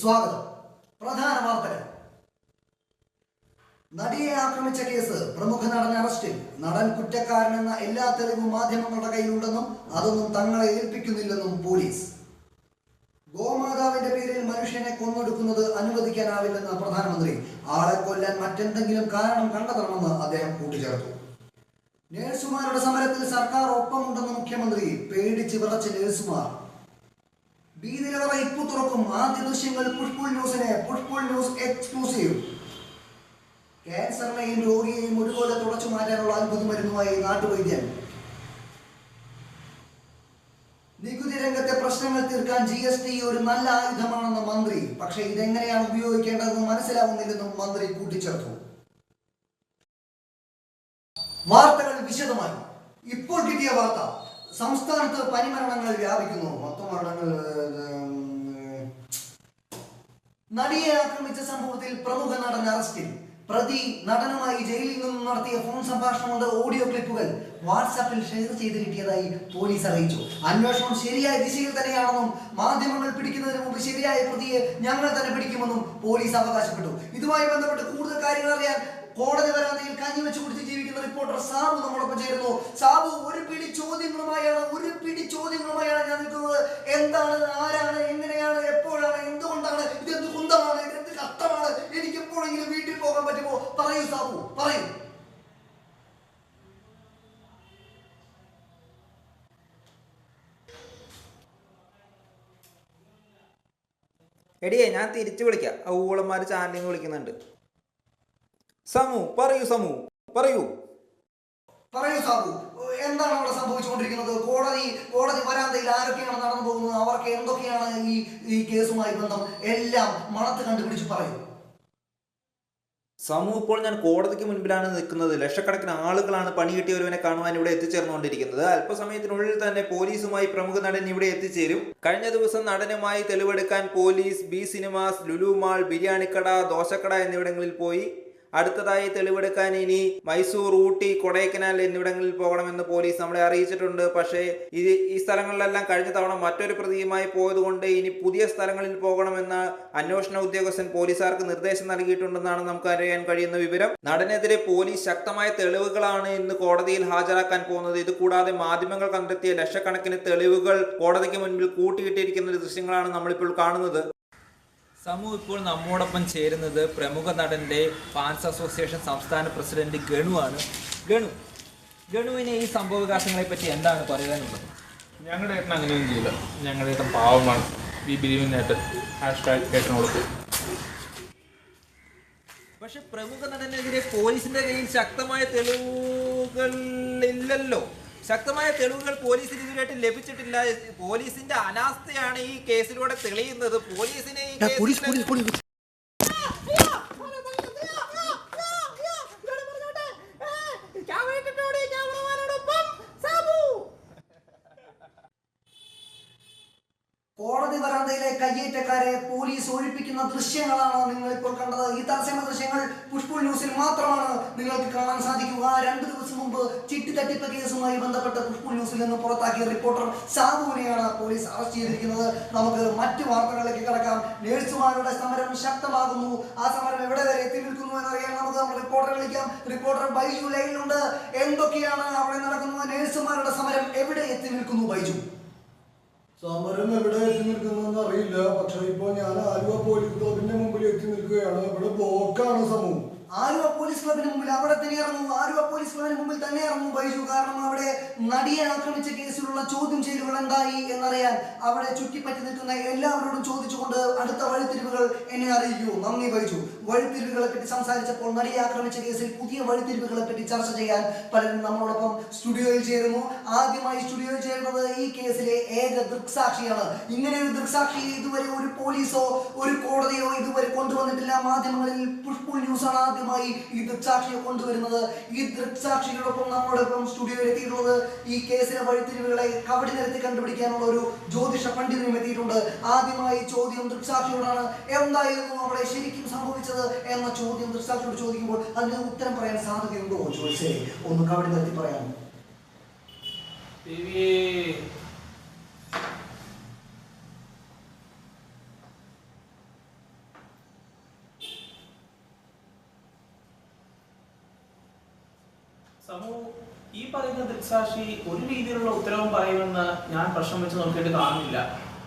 സ്വാഗതം. പ്രധാന വാർത്തകൾ. നടിയെ ആക്രമിച്ച കേസ് പ്രമുഖ നടനെ അറസ്റ്റിൽ. നടൻ കുറ്റക്കാരനെന്ന എല്ലാ തെളിവും മാധ്യമങ്ങളുടെ കയ്യിലുണ്ടെന്നും അതൊന്നും തങ്ങളെ ഏൽപ്പിക്കുന്നില്ലെന്നും പോലീസ്. ഗോമാതാവിന്റെ പേരിൽ മനുഷ്യനെ കൊന്നൊടുക്കുന്നത് അനുവദിക്കാനാവില്ലെന്ന് പ്രധാനമന്ത്രി. ആളെ കൊല്ലാൻ മറ്റെന്തെങ്കിലും കാരണം കണ്ടെത്തണമെന്ന് അദ്ദേഹം കൂട്ടിച്ചേർത്തു. നഴ്സുമാരുടെ സമരത്തിൽ സർക്കാർ ഒപ്പമുണ്ടെന്ന് മുഖ്യമന്ത്രി പേടിച്ച് വിറച്ച് നഴ്സുമാർ. ബീദിലവറ ഇപ്പു തുറക്കും. ആദ്യ ദൃശ്യങ്ങൾ പുഷ്പുൾ ന്യൂസിനെ പുഷ്പുൾ ന്യൂസ് എക്സ്ക്ലൂസീവ്. ക്യാൻസറിനെയും രോഗിയെയും ഒരുപോലെ തുടച്ചു മാറ്റാനുള്ള അത്ഭുത മരുന്നുമായി നാട്ടുവൈദ്യൻ. നികുതി രംഗത്തെ പ്രശ്നങ്ങൾ തീർക്കാൻ ജി എസ് ടി ഒരു നല്ല ആയുധമാണെന്ന് മന്ത്രി. പക്ഷേ ഇതെങ്ങനെയാണ് ഉപയോഗിക്കേണ്ടതെന്ന് മനസ്സിലാവുന്നില്ലെന്നും മന്ത്രി കൂട്ടിച്ചേർത്തു. വാർത്തകൾ വിശദമായി. ഇപ്പോൾ കിട്ടിയ വാർത്ത. സംസ്ഥാനത്ത് പനിമരണങ്ങൾ വ്യാപിക്കുന്നു. മരണങ്ങൾ നടിയെ ആക്രമിച്ച സംഭവത്തിൽ പ്രമുഖ നടൻ അറസ്റ്റിൽ. പ്രതി നടനുമായി ജയിലിൽ നിന്നും നടത്തിയ ഫോൺ സംഭാഷണങ്ങളുടെ ഓഡിയോ ക്ലിപ്പുകൾ. വാട്സാപ്പിൽ ഷെയർ ചെയ്ത് കിട്ടിയതായി പോലീസ് അറിയിച്ചു. അന്വേഷണം ശരിയായ ദിശയിൽ തന്നെയാണെന്നും മാധ്യമങ്ങൾ പിടിക്കുന്നതിന് മുമ്പ് ശരിയായ പ്രതിയെ ഞങ്ങൾ തന്നെ പിടിക്കുമെന്നും പോലീസ് അവകാശപ്പെട്ടു. ഇതുമായി ബന്ധപ്പെട്ട് കൂടുതൽ കാര്യങ്ങൾ അറിയാൻ കോടതി വരാന്തയിൽ കഞ്ഞി വെച്ച് കുടിച്ച് ജീവിക്കുന്ന റിപ്പോർട്ടർ സാബു നമ്മളൊപ്പം ചേരുന്നു. സാബു ഒരു പിടി ചോദ്യങ്ങളുമായാണ് ഒരു പിടി ചോദ്യങ്ങളുമായാണ് ഞാൻ നിൽക്കുന്നത്. എന്താണ് ആരാണ് എങ്ങനെയാണ് എപ്പോഴാണ് എന്തുകൊണ്ടാണ് ഇതെന്ത് കുന്തമാണ് ഇതെന്ത് കഷ്ടമാണ് എനിക്ക് എപ്പോഴെങ്കിലും വീട്ടിൽ പോകാൻ പറ്റുമോ? പറയൂ സാബു പറയൂ. എടിയേ ഞാൻ തിരിച്ചു വിളിക്കാം. ഊളന്മാർ ചാനലിൽ നിന്ന് വിളിക്കുന്നുണ്ട്. സമു പറയൂ സമു പറയൂ. പറയൂ സാബു എന്താണ് അവിടെ സംഭവിച്ചുകൊണ്ടിരിക്കുന്നത്? കോടതി കോടതി വരാന്തയിൽ ആരൊക്കെയാണ് നടന്നു പോകുന്നത്? അവർക്ക് എന്തൊക്കെയാണ് ഈ ഈ കേസുമായി ബന്ധം? എല്ലാം മണത്ത് കണ്ടുപിടിച്ച് പറയൂ. സമൂഹം ഇപ്പോൾ ഞാൻ കോടതിക്ക് മുൻപിലാണ് നിൽക്കുന്നത്. ലക്ഷക്കണക്കിന് ആളുകളാണ് പണി കിട്ടിയ ഒരുവനെ കാണുവാൻ ഇവിടെ എത്തിച്ചേർന്നുകൊണ്ടിരിക്കുന്നത്. അല്പസമയത്തിനുള്ളിൽ തന്നെ പോലീസുമായി പ്രമുഖ നടൻ ഇവിടെ എത്തിച്ചേരും. കഴിഞ്ഞ ദിവസം നടനുമായി തെളിവെടുക്കാൻ police B cinemas Lulu mall ബിരിയാണിക്കട ദോശക്കട എന്നിവിടങ്ങളിൽ പോയി. അടുത്തതായി തെളിവെടുക്കാൻ ഇനി മൈസൂർ ഊട്ടി കൊടൈക്കനാൽ എന്നിവിടങ്ങളിൽ പോകണമെന്ന് പോലീസ് നമ്മളെ അറിയിച്ചിട്ടുണ്ട്. പക്ഷേ ഇത് ഈ സ്ഥലങ്ങളിലെല്ലാം കഴിഞ്ഞ തവണ മറ്റൊരു പ്രതിയുമായി പോയതുകൊണ്ട് ഇനി പുതിയ സ്ഥലങ്ങളിൽ പോകണമെന്ന അന്വേഷണ ഉദ്യോഗസ്ഥൻ പോലീസുകാർക്ക് നിർദ്ദേശം നൽകിയിട്ടുണ്ടെന്നാണ് നമുക്ക് അറിയാൻ കഴിയുന്ന വിവരം. നടനെതിരെ പോലീസ് ശക്തമായ തെളിവുകളാണ് ഇന്ന് കോടതിയിൽ ഹാജരാക്കാൻ പോകുന്നത്. ഇത് കൂടാതെ മാധ്യമങ്ങൾ കണ്ടെത്തിയ ലക്ഷക്കണക്കിന് തെളിവുകൾ കോടതിക്ക് മുൻപിൽ കൂട്ടിയിട്ടിരിക്കുന്ന ദൃശ്യങ്ങളാണ് നമ്മളിപ്പോൾ കാണുന്നത്. സമൂഹം ഇപ്പോൾ നമ്മോടൊപ്പം ചേരുന്നത് പ്രമുഖ നടന്റെ ഫാൻസ് അസോസിയേഷൻ സംസ്ഥാന പ്രസിഡന്റ് ഗണു ആണ്. ഗണു ഗണുവിന് ഈ സംഭവവികാസങ്ങളെ പറ്റി എന്താണ് പറയാനുള്ളത്? ഞങ്ങളുടെ ഏട്ടൻ അങ്ങനെയൊന്നും ചെയ്യില്ല. ഞങ്ങളുടെ ഏട്ടൻ പാവമാണ്. വി ബിലീവ് ഏട്ടൻ ഹാഷ് ടാഗ് ഏട്ടനോട് പക്ഷെ പ്രമുഖ നടനെതിരെ പോലീസിന്റെ കയ്യിൽ ശക്തമായ തെളിവുകൾ ഇല്ലല്ലോ. ശക്തമായ തെളിവുകൾ പോലീസിന് ഇതുവരെയായിട്ട് ലഭിച്ചിട്ടില്ല. പോലീസിന്റെ അനാസ്ഥയാണ് ഈ കേസിലൂടെ തെളിയുന്നത്. പോലീസിനെ ഈ കേസിൽ- കയ്യേറ്റക്കാരെ പോലീസ് ഒഴിപ്പിക്കുന്ന ദൃശ്യങ്ങളാണ് നിങ്ങൾ ഇപ്പോൾ കണ്ടത്. ഈ തത്സമ ദൃശ്യങ്ങൾ പുഷ്പുൾ ന്യൂസിൽ മാത്രമാണ് നിങ്ങൾക്ക് കാണാൻ സാധിക്കുക. രണ്ട് ദിവസം മുമ്പ് ചിട്ടി തട്ടിപ്പ് കേസുമായി ബന്ധപ്പെട്ട് പുഷ്പുൾ ന്യൂസിൽ നിന്ന് പുറത്താക്കിയ റിപ്പോർട്ടർ സാബുവിനെയാണ് പോലീസ് അറസ്റ്റ് ചെയ്തിരിക്കുന്നത്. നമുക്ക് മറ്റു വാർത്തകളിലേക്ക് കടക്കാം. നേഴ്സുമാരുടെ സമരം ശക്തമാകുന്നു. ആ സമരം എവിടെ വരെ എത്തി നിൽക്കുന്നു എന്നറിയാൻ നമുക്ക് റിപ്പോർട്ടർ വിളിക്കാം. റിപ്പോർട്ടർ ബൈജു ലൈനിലുണ്ട്. എന്തൊക്കെയാണ് അവിടെ നടക്കുന്നത്? നേഴ്സുമാരുടെ സമരം എവിടെ എത്തി നിൽക്കുന്നു ബൈജു? സമരം എവിടെ എത്തി നിൽക്കുന്നതെന്ന് അറിയില്ല. പക്ഷെ ഇപ്പോൾ ഞാൻ ആലുവ പോലീസ് ക്ലബിന്റെ മുമ്പിൽ എത്തി നിൽക്കുകയാണ്. ഇവിടെ ബ്ലോക്കാണ് സമൂഹം. ആലുവ പോലീസ് ക്ലബിന് മുമ്പിൽ അവിടെ തന്നെ ഇറങ്ങും ആലുവ പോലീസ് ക്ലബിന് മുമ്പിൽ തന്നെ ഇറങ്ങും ബൈജു. കാരണം അവിടെ നടിയെ ആക്രമിച്ച കേസിലുള്ള ചോദ്യം ചെയ്യലുകൾ എന്തായി എന്നറിയാൻ അവിടെ ചുറ്റിപ്പറ്റി നിൽക്കുന്ന എല്ലാവരോടും ചോദിച്ചുകൊണ്ട് അടുത്ത വഴിത്തിരിവുകൾ എന്നെ അറിയിക്കൂ. നന്ദി ബൈജു. വഴിത്തിരിവുകളെ പറ്റി സംസാരിച്ചപ്പോൾ നടിയെ ആക്രമിച്ച കേസിൽ പുതിയ വഴിത്തിരിവുകളെ പറ്റി ചർച്ച ചെയ്യാൻ പലരും നമ്മളോടൊപ്പം സ്റ്റുഡിയോയിൽ ചേരുന്നു. ആദ്യമായി സ്റ്റുഡിയോയിൽ ചേരുന്നത് ഈ കേസിലെ ഏക ദൃക്സാക്ഷിയാണ്. ഇങ്ങനെ ഒരു ദൃക്സാക്ഷിയെ ഇതുവരെ ഒരു പോലീസോ ഒരു കോടതിയോ ഇതുവരെ കൊണ്ടുവന്നിട്ടില്ല. മാധ്യമങ്ങളിൽ പുഷ്പുൾ ന്യൂസാണ്. ആണ് ആദ്യമായി ഈ ദൃക്സാക്ഷിയെ കൊണ്ടുവരുന്നത് ഈ ദൃക്സാക്ഷിയോടൊപ്പം നമ്മളോടൊപ്പം സ്റ്റുഡിയോയിൽ എത്തിയിട്ടുള്ളത് ഈ കേസിലെ വഴിത്തിരിവുകളെ കവടി നിരത്തി കണ്ടുപിടിക്കാനുള്ള ഒരു ജ്യോതിഷ പണ്ഡിതനും എത്തിയിട്ടുണ്ട്. ആദ്യമായി ചോദ്യം ദൃക്സാക്ഷിയോടാണ് എന്തായിരുന്നു അവിടെ ശരിക്കും സംഭവിച്ചത് എന്ന ചോദ്യം ദൃക്സാക്ഷിയോട് ചോദിക്കുമ്പോൾ അതിന് ഉത്തരം പറയാൻ സാധ്യതയുണ്ടോ? ചോദിച്ചേ ഒന്ന് കവടി നിരത്തി പറയാമോ ദേവി. സമു ഈ പറയുന്ന ദൃക്സാക്ഷി ഒരു രീതിയിലുള്ള ഉത്തരവും പറയുമെന്ന് ഞാൻ പ്രശ്നം വെച്ച് നോക്കിയിട്ട് കാണുന്നില്ല.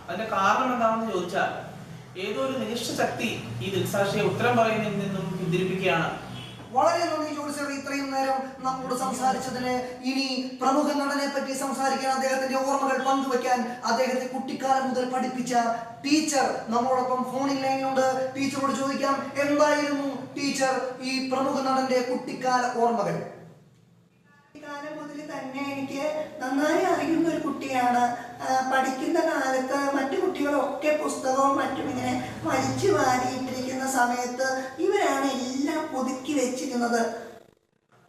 അതിന്റെ കാരണം എന്താണെന്ന് ചോദിച്ചാൽ ഏതോ ഒരു നിരീക്ഷ ശക്തി ഈ ദൃക്സാക്ഷിയെ ഉത്തരം പറയുന്നതിൽ നിന്നും പിന്തിരിപ്പിക്കുകയാണ്. വളരെ നന്ദി ജോഡി ഇത്രയും നേരം നമ്മോട് സംസാരിച്ചതിന് ഇനി പ്രമുഖ നടനെ പറ്റി സംസാരിക്കാൻ അദ്ദേഹത്തിന്റെ ഓർമ്മകൾ പങ്കുവെക്കാൻ അദ്ദേഹത്തെ കുട്ടിക്കാലം മുതൽ പഠിപ്പിച്ച ടീച്ചർ നമ്മോടൊപ്പം ഫോണിൽ ലൈനിലുണ്ട്. ടീച്ചറോട് ചോദിക്കാം എന്തായിരുന്നു ടീച്ചർ ഈ പ്രമുഖ നടന്റെ കുട്ടിക്കാല ഓർമ്മകൾ? തന്നെ എനിക്ക് നന്നായി അറിയുന്ന ഒരു കുട്ടിയാണ്. പഠിക്കുന്ന കാലത്ത് മറ്റു കുട്ടികളൊക്കെ പുസ്തകവും മറ്റും ഇങ്ങനെ വലിച്ചു വാരിയിട്ടിരിക്കുന്ന സമയത്ത് ഇവരാണ് എല്ലാം ഒതുക്കി വെച്ചിരുന്നത്.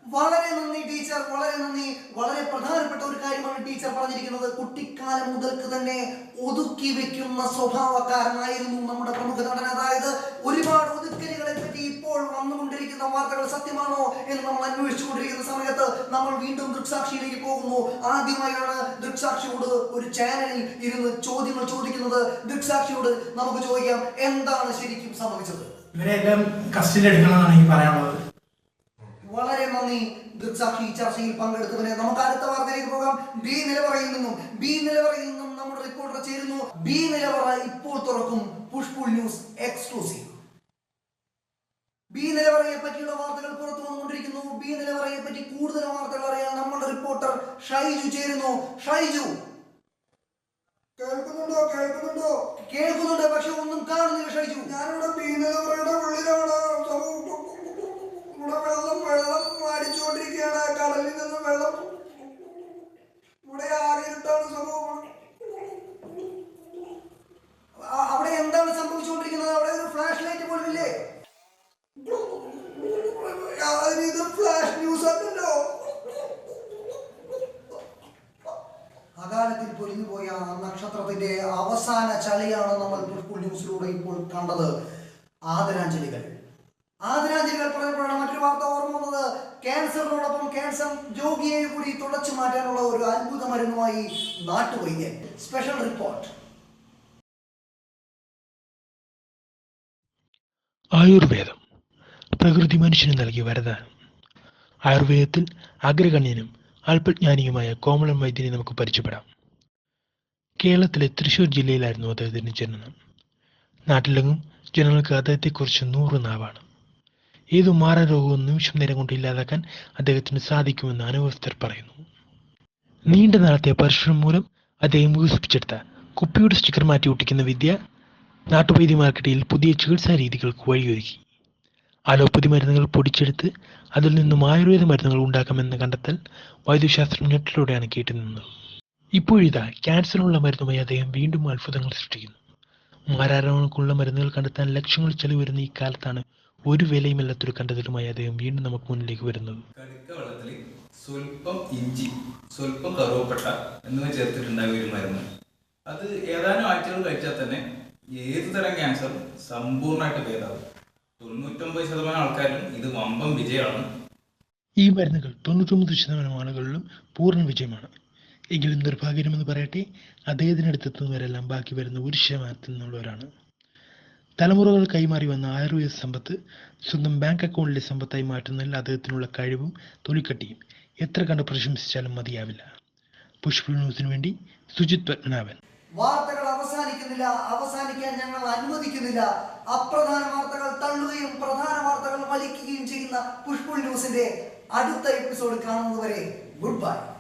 വളരെ നന്ദി ടീച്ചർ. വളരെ നന്ദി. വളരെ പ്രധാനപ്പെട്ട ഒരു കാര്യമാണ് ടീച്ചർ പറഞ്ഞിരിക്കുന്നത്. കുട്ടിക്കാലം മുതൽക്ക് തന്നെ ഒതുക്കി വെക്കുന്ന സ്വഭാവക്കാരനായിരുന്നു നമ്മുടെ പ്രമുഖ നടൻ. അതായത് ഒരുപാട് ഒതുക്കലുകളെ പറ്റി ഇപ്പോൾ വന്നുകൊണ്ടിരിക്കുന്ന വാർത്തകൾ സത്യമാണോ എന്ന് നമ്മൾ അന്വേഷിച്ചു കൊണ്ടിരിക്കുന്ന സമയത്ത് നമ്മൾ വീണ്ടും ദൃക്സാക്ഷിയിലേക്ക് പോകുന്നു. ആദ്യമായാണ് ദൃക്സാക്ഷിയോട് ഒരു ചാനലിൽ ഇരുന്ന് ചോദ്യങ്ങൾ ചോദിക്കുന്നത്. ദൃക്സാക്ഷിയോട് നമുക്ക് ചോദിക്കാം എന്താണ് ശരിക്കും സംഭവിച്ചത്? ഇവരെല്ലാം കസ്റ്റഡി എടുക്കണമെന്നാണ് എനിക്ക് പറയാനുള്ളത്. വളരെ നന്ദി ദൃക്സാക്ഷി ചർച്ചയിൽ പങ്കെടുത്തവരെ നമുക്ക് അടുത്ത വാർത്തയിലേക്ക് പോകാം. ബി നിലവറയിൽ നിന്നും ബി നിലവറയിൽ നിന്നും നമ്മുടെ റിപ്പോർട്ടർ ചേരുന്നു. ബി നിലവറ ഇപ്പോൾ തുറക്കും പുഷ്പുൾ ന്യൂസ് എക്സ്ക്ലൂസീവ് ബി നിലവറയെ പറ്റിയുള്ള വാർത്തകൾ പുറത്തു വന്നുകൊണ്ടിരിക്കുന്നു. ബി നിലവറയെ പറ്റി കൂടുതൽ വാർത്തകൾ അറിയാൻ നമ്മുടെ റിപ്പോർട്ടർ ഷൈജു ചേരുന്നു. ഷൈജു. കേൾക്കുന്നുണ്ടോ? കേൾക്കുന്നുണ്ടോ? കേൾക്കുന്നുണ്ട് പക്ഷെ ഒന്നും കാണുന്നില്ല ഷൈജു. ഞാനിവിടെ ബി നിലവറയുടെ ഉള്ളിലാണ് ഇവിടെ വെള്ളം വെള്ളം അടിച്ചുകൊണ്ടിരിക്കുകയാണ്. കടലിൽ നിന്ന് വെള്ളം. ഇവിടെ ആകെ ഇരുട്ടാണ് സംഭവം ആ- അവിടെ എന്താണ് സംഭവിച്ചുകൊണ്ടിരിക്കുന്നത് അവിടെ ഒരു ഫ്ലാഷ് ലൈറ്റ് പോലും ഇല്ലേ ഇത് ഫ്ലാഷ് ന്യൂസ് അല്ലല്ലോ അകാലത്തിൽ പൊലിഞ്ഞുപോയ ആ നക്ഷത്രത്തിന്റെ അവസാന ചളിയാണ് ന്യൂസിലൂടെ ഇപ്പോൾ കണ്ടത് ആദരാഞ്ജലികൾ. ആദരാഞ്ജലികൾ പറഞ്ഞപ്പോഴാണ് മറ്റൊരു വാർത്ത ഓർമ്മ വന്നത്. ക്യാൻസറിനോടൊപ്പം ക്യാൻസർ രോഗിയെ കൂടി തുടച്ചു മാറ്റാനുള്ള ഒരു അത്ഭുത മരുന്നുമായി നാട്ടുവൈദ്യൻ. Special report. ആയുർവേദം. പ്രകൃതി മനുഷ്യന് നൽകിയ വരദാനം. ആയുർവേദത്തിൽ അഗ്രഗണ്യനും അല്പജ്ഞാനിയുമായ കോമളൻ വൈദ്യനെ നമുക്ക് പരിചയപ്പെടാം. കേരളത്തിലെ തൃശൂർ ജില്ലയിലായിരുന്നു അദ്ദേഹത്തിന്റെ ജനനം. നാട്ടിലെങ്ങും ജനങ്ങൾക്ക് അദ്ദേഹത്തെക്കുറിച്ച് നൂറ് നാവാണ്. ഏതു മാരരോഗവും നിമിഷം നേരം കൊണ്ട് ഇല്ലാതാക്കാൻ അദ്ദേഹത്തിന് സാധിക്കുമെന്ന് അനുഭവസ്ഥർ പറയുന്നു. നീണ്ട നാളത്തെ പരിശ്രമം മൂലം അദ്ദേഹം വികസിപ്പിച്ചെടുത്ത കുപ്പിയുടെ സ്റ്റിക്കർ മാറ്റി ഒട്ടിക്കുന്ന വിദ്യ നാട്ടുവൈദ്യമാർക്കിടയിൽ പുതിയ ചികിത്സാ രീതികൾക്ക് വഴിയൊരുക്കി. അലോപ്പതി മരുന്നുകൾ പൊടിച്ചെടുത്ത് അതിൽ നിന്നും ആയുർവേദ മരുന്നുകൾ ഉണ്ടാക്കാമെന്ന കണ്ടെത്തൽ വൈദ്യശാസ്ത്രം ഞെട്ടിലൂടെയാണ് കേട്ടുനിന്നത് ഇപ്പോഴിതാ ക്യാൻസറിനുള്ള മരുന്നുമായി അദ്ദേഹം വീണ്ടും അത്ഭുതങ്ങൾ സൃഷ്ടിക്കുന്നു. മാരാരോഗങ്ങൾക്കുള്ള മരുന്നുകൾ കണ്ടെത്താൻ ലക്ഷങ്ങൾ ചെലവ് വരുന്ന ഈ കാലത്താണ് ഒരു വിലയുമില്ലാത്തൊരു കണ്ടെത്തലുമായി അദ്ദേഹം വീണ്ടും നമുക്ക് മുന്നിലേക്ക് വരുന്നത്. വെള്ളത്തിൽ സ്വല്പം ഇഞ്ചി സ്വല്പം കറുവപ്പട്ട എന്നിവ ചേർത്തിട്ടുണ്ടായ ഒരു മരുന്ന്. അത് ഏതാനും ആഴ്ചകൾ കഴിച്ചാൽ തന്നെ ഏത് തരം ക്യാൻസർ സമ്പൂർണമായിട്ട് ഭേദമാകും. തൊണ്ണൂറ്റൊമ്പത് ശതമാനം ആൾക്കാരും ഇത് വമ്പം വിജയമാണ്. ഈ മരുന്നുകൾ തൊണ്ണൂറ്റൊമ്പത് ശതമാനം ആളുകളിലും പൂർണ വിജയമാണ്. എങ്കിലും നിർഭാഗ്യമെന്ന് പറയട്ടെ അദ്ദേഹത്തിനടുത്തെത്തുന്നവരെല്ലാം ബാക്കി വരുന്ന ഒരു ശതമാനത്തിൽ നിന്നുള്ളവരാണ് തലമുറകൾ കൈമാറി വന്ന ആയുർവേദ സമ്പത്ത് സ്വന്തം ബാങ്ക് അക്കൗണ്ടിലെ സമ്പത്തായി മാറ്റുന്നതിൽ അദ്ദേഹത്തിനുള്ള കഴിവും തൊലിക്കട്ടിയും. എത്ര കണ്ട് പ്രശംസിച്ചാലും മതിയാവില്ല. പുഷ്പ ന്യൂസിനു വേണ്ടി സുജിത് പത്മനാഭൻ. വാർത്തകൾ അവസാനിക്കുന്നില്ല. അവസാനിക്കാൻ ഞങ്ങൾ അനുവദിക്കുന്നില്ല. അപ്രധാന വാർത്തകൾ തള്ളുകയും പ്രധാന വാർത്തകൾ വലിക്കുകയും ചെയ്യുന്ന പുഷ്പുൾ ന്യൂസിന്റെ അടുത്ത എപ്പിസോഡ് കാണുന്നതുവരെ ഗുഡ് ബൈ.